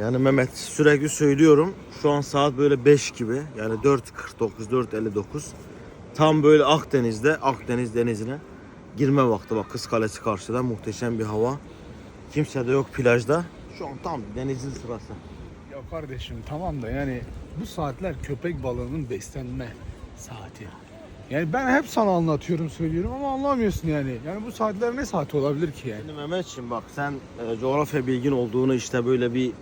Yani Mehmet sürekli söylüyorum. Şu an saat böyle 5 gibi. Yani 4.49, 4.59. Tam böyle Akdeniz'de, Akdeniz denizine girme vakti. Bak Kız Kalesi karşıda muhteşem bir hava. Kimse de yok plajda. Şu an tam denizin sırası. Ya kardeşim tamam da yani bu saatler köpek balığının beslenme saati. Yani ben hep sana anlatıyorum söylüyorum ama anlamıyorsun yani. Yani bu saatler ne saati olabilir ki yani? Şimdi Mehmetciğim bak sen e, coğrafya bilgin olduğunu işte böyle bir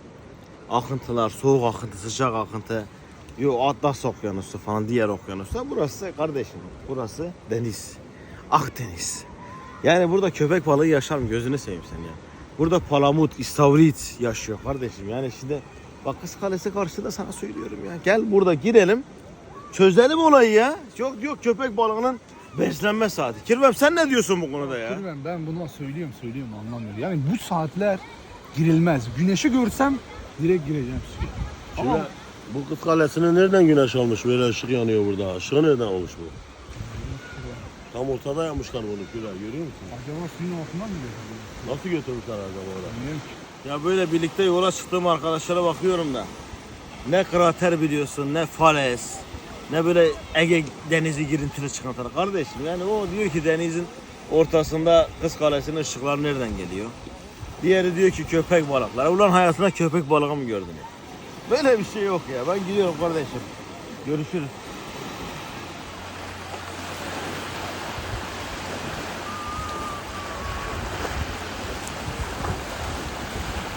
akıntılar, soğuk akıntı, sıcak akıntı, yo Atlas Okyanusu falan diğer okyanuslar. Burası kardeşim, burası deniz. Akdeniz. Yani burada köpek balığı yaşar mı? Gözünü seveyim sen ya. Burada palamut, istavrit yaşıyor kardeşim. Yani şimdi bak Kız Kalesi karşıda sana söylüyorum ya. Gel burada girelim. Çözelim olayı ya. Yok yok köpek balığının beslenme saati. Kirvem sen ne diyorsun bu konuda ya? Ben, ben buna söylüyorum söylüyorum anlamıyor. Yani bu saatler girilmez. Güneşi görsem direkt gireceğim suya. Ama Şimdi bu kız kalesine nereden güneş almış böyle ışık yanıyor burada. Işığı nereden olmuş bu? Tam ortada yapmışlar bunu Güray görüyor musun? acaba suyun altından mı götürüyor? Nasıl götürmüşler acaba oraya? Bilmiyorum ki. Ya böyle birlikte yola çıktığım arkadaşlara bakıyorum da. Ne krater biliyorsun, ne fales, ne böyle Ege denizi girintili çıkanlar. Kardeşim yani o diyor ki denizin ortasında Kız Kalesi'nin ışıkları nereden geliyor? Diğeri diyor ki köpek balıkları. Ulan hayatında köpek balığı mı gördün? Böyle bir şey yok ya. Ben gidiyorum kardeşim. Görüşürüz.